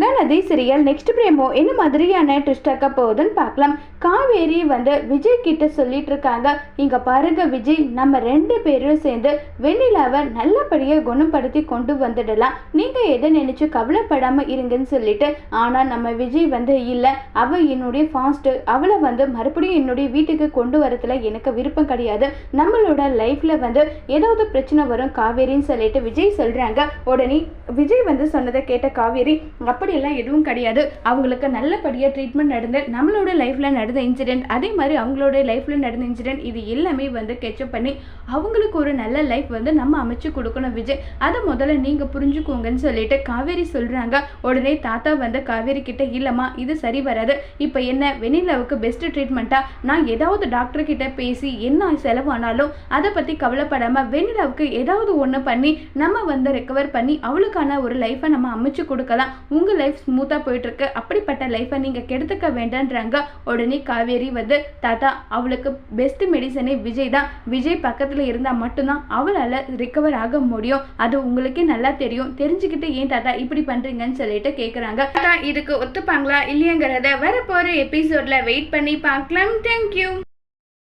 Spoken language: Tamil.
நதி சீரியல் நெக்ஸ்ட் பிரேமோ என்ன மாதிரியான ட்விஸ்டாக்க போகுதுன்னு பார்க்கலாம். காவேரி வந்து விஜய் கிட்ட சொல்லிட்டு இருக்காங்க. இங்க பாருங்க விஜய் நம்ம ரெண்டு பேரும் சேர்ந்து வெண்ணிலாவை நல்லபடியாக குணப்படுத்தி கொண்டு வந்துடலாம். நீங்க எதை நினைச்சு கவலைப்படாம இருங்கன்னு சொல்லிட்டு ஆனா நம்ம விஜய் வந்து இல்லை. அவ என்னுடைய ஃபாஸ்ட் அவளை வந்து மறுபடியும் என்னுடைய வீட்டுக்கு கொண்டு வரதுல எனக்கு விருப்பம் கிடையாது. நம்மளோட லைஃப்ல வந்து ஏதாவது பிரச்சனை வரும் காவேரின்னு சொல்லிட்டு விஜய் சொல்றாங்க. உடனே விஜய் வந்து சொன்னதை கேட்ட காவேரி அப்படியெல்லாம் எதுவும் கிடையாது. அவங்களுக்கு நல்லபடியாக ட்ரீட்மெண்ட் நடந்து நம்மளோட லைஃப்பில் நடந்த இன்சிடெண்ட் அதே மாதிரி அவங்களோட லைஃப்பில் நடந்த இன்சிடெண்ட் இது எல்லாமே வந்து கெச்சப் பண்ணி அவங்களுக்கு ஒரு நல்ல லைஃப் வந்து நம்ம அமைச்சு கொடுக்கணும் விஜய். அதை முதல்ல நீங்கள் புரிஞ்சுக்கோங்கன்னு சொல்லிட்டு காவேரி சொல்கிறாங்க உடனே தாத்தா வந்து காவேரி கிட்ட இல்லைம்மா இது சரி வராது. இப்போ என்ன வெண்ணிலாவுக்கு பெஸ்ட் ட்ரீட்மெண்ட்டாக நான் ஏதாவது டாக்டர் கிட்ட பேசி என்ன செலவானாலும் அதை பற்றி கவலைப்படாமல் வெண்ணிலாவுக்கு ஏதாவது ஒன்று பண்ணி நம்ம வந்து ரெக்கவர் பண்ணி அவளுக்கான ஒரு லைஃப்பை நம்ம அமைச்சு கொடுக்கலாம். உங்கள் லைஃப் ஸ்மூத்தாக போயிட்டுருக்கு. அப்படிப்பட்ட லைஃப்பை நீங்கள் கெடுத்துக்க வேண்டான்றாங்க. உடனே காவேரி வந்து தாத்தா அவளுக்கு பெஸ்ட் மெடிசனே விஜய் தான். விஜய் பக்கத்தில் இருந்தால் மட்டும்தான் அவளால் ரிக்கவர் ஆக முடியும். அது உங்களுக்கே நல்லா தெரியும். தெரிஞ்சுக்கிட்டு ஏன் தாத்தா இப்படி பண்ணுறீங்கன்னு சொல்லிட்டு கேட்குறாங்க தாத்தா இதுக்கு ஒத்துப்பாங்களா இல்லையங்கிறத வரப்போகிற எபிசோடில் வெயிட் பண்ணி பார்க்கலாம். தேங்க்யூ